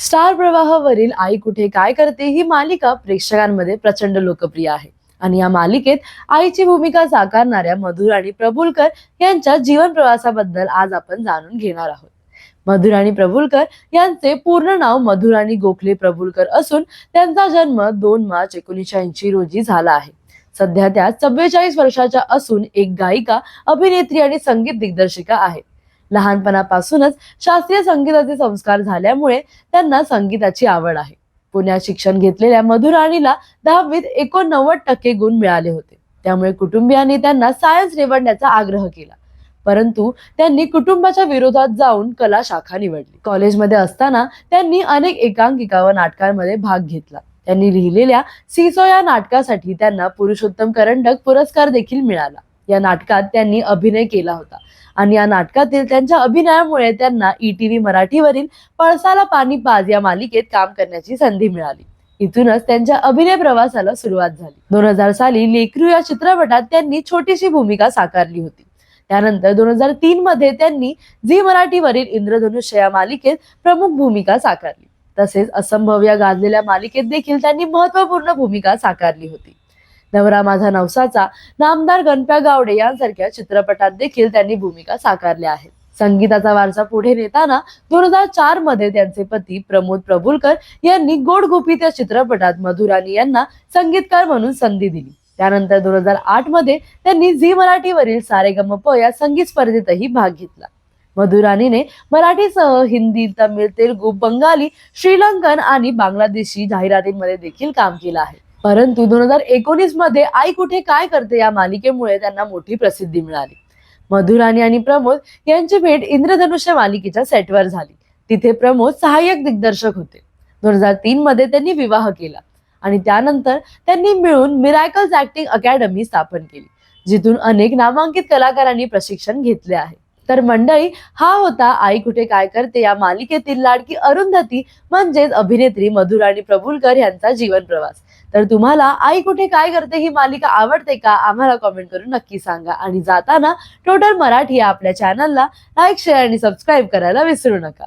Star प्रवाहावरील आई कुठे काय करते ही मालिका प्रेक्षकांमध्ये प्रचंड लोकप्रिय आहे. आणि या मालिकेत आईची भूमिका साकारणाऱ्या मधुर आणि प्रभुलकर यांच्या जीवन प्रवासाबद्दल आज आपण जाणून घेणार आहोत. मधुराणी प्रभुलकर यांचे पूर्ण नाव मधुराणी गोखले प्रभुलकर असून त्यांचा जन्म दोन मार्च एकोणीसशे ऐंशी रोजी झाला आहे. सध्या त्या चव्वेचाळीस वर्षाच्या असून एक गायिका अभिनेत्री आणि संगीत दिग्दर्शिका आहेत लहानपणापासूनच शास्त्रीय संगीताचे संस्कार झाल्यामुळे त्यांना संगीताची आवड आहे. पुण्यात शिक्षण घेतलेल्या मधुराणीला दहावीत एकोणनव्वद टक्के गुण मिळाले होते. त्यामुळे कुटुंबियांनी त्यांना सायन्स निवडण्याचा आग्रह केला. परंतु त्यांनी कुटुंबाच्या विरोधात जाऊन कला शाखा निवडली. कॉलेजमध्ये असताना त्यांनी अनेक एकांकिका व नाटकांमध्ये भाग घेतला. त्यांनी लिहिलेल्या सीसो या नाटकासाठी त्यांना पुरुषोत्तम करंडक पुरस्कार देखील मिळाला. या नाटकात त्यांनी अभिनय केला होता. आणि या नाटकातील त्यांच्या अभिनयामुळे त्यांना ईटीव्ही मराठीवरील पळसाला पाणी पाज या मालिकेत काम करण्याची संधी मिळाली. इथूनच त्यांच्या अभिनय प्रवासाला सुरुवात झाली. दोन हजार साली लेकरू या चित्रपटात त्यांनी छोटीशी भूमिका साकारली होती. त्यानंतर दोन हजार तीन मध्ये त्यांनी झी मराठीवरील इंद्रधनुष्य या मालिकेत प्रमुख भूमिका साकारली. तसेच असंभव या गाजलेल्या मालिकेत देखील त्यांनी महत्त्वपूर्ण भूमिका साकारली होती. नवरा माझा नवसाचा. नामदार गणप्या गावडे यांसारख्या चित्रपटात देखील त्यांनी भूमिका साकारल्या आहेत. संगीताचा वारसा पुढे नेताना दोन हजार चारमध्ये त्यांचे पती प्रमोद प्रभुलकर यांनी गोड गुपित या चित्रपटात मधुराणी यांना संगीतकार म्हणून संधी दिली. त्यानंतर दोन हजार आठमध्ये त्यांनी झी मराठीवरील सारेगमप या संगीत स्पर्धेतही भाग घेतला. मधुराणीने मराठीसह हिंदी तमिळ तेलुगू बंगाली श्रीलंकन आणि बांगलादेशी जाहिरातींमध्ये देखील काम केलं आहे. परंतु दोन हजार एकोणीसमध्ये आई कुठे काय करते या मालिकेमुळे त्यांना मोठी प्रसिद्धी मिळाली. मधुराणी आणि प्रमोद यांची भेट इंद्रधनुष्य मालिकेच्या सेटवर झाली. तिथे प्रमोद सहाय्यक दिग्दर्शक होते. दोन हजार तीन मध्ये त्यांनी विवाह केला आणि त्यानंतर त्यांनी मिळून मिरायकल्स ऍक्टिंग अकॅडमी स्थापन केली जिथून अनेक नामांकित कलाकारांनी प्रशिक्षण घेतले आहे. तर मंडळी हा होता आई कुठे काय करते या मालिकेतील लाडकी अरुंधती म्हणजेच अभिनेत्री मधुराणी प्रभुलकर यांचा जीवन प्रवास. तर तुम्हाला आई कुठे काय करते ही मालिका आवडते का आम्हाला कॉमेंट करून नक्की सांगा. आणि जाताना टोटल मराठी आपल्या चॅनलला लाईक शेअर आणि सबस्क्राईब करायला विसरू नका.